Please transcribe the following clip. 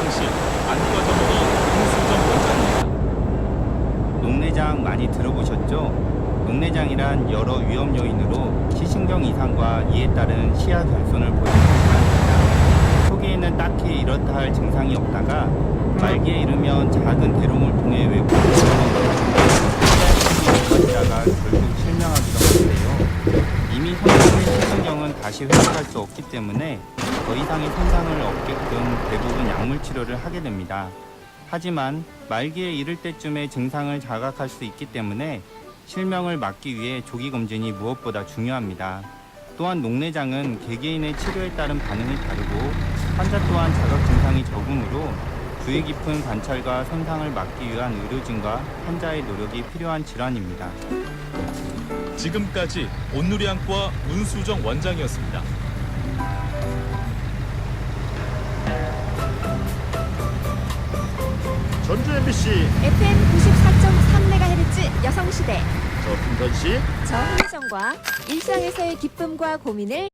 창씨 안과전문의 홍수정 원장입니다. 녹내장 많이 들어보셨죠? 녹내장이란 여러 위험 요인으로 시신경 이상과 이에 따른 시야 결손을 보이는 질환입니다. 초기에는 딱히 이렇다 할 증상이 없다가 말기에 이르면 작은 대롱을 통해 외부 시야시기가 결국 실명하기도 하는데요. 이미 손상된 시신경은 다시 회복할 수 없기 때문에 더 이상의 손상을 없게끔 대부분 약물 치료를 하게 됩니다. 하지만 말기에 이를 때쯤에 증상을 자각할 수 있기 때문에 실명을 막기 위해 조기 검진이 무엇보다 중요합니다. 또한 녹내장은 개개인의 치료에 따른 반응이 다르고 환자 또한 자각 증상이 적으므로 주의 깊은 관찰과 손상을 막기 위한 의료진과 환자의 노력이 필요한 질환입니다. 지금까지 온누리안과 문수정 원장이었습니다. 전주 MBC FM 94.3MHz 여성시대. 저 김선 씨. 저 한혜정과 일상에서의 기쁨과 고민을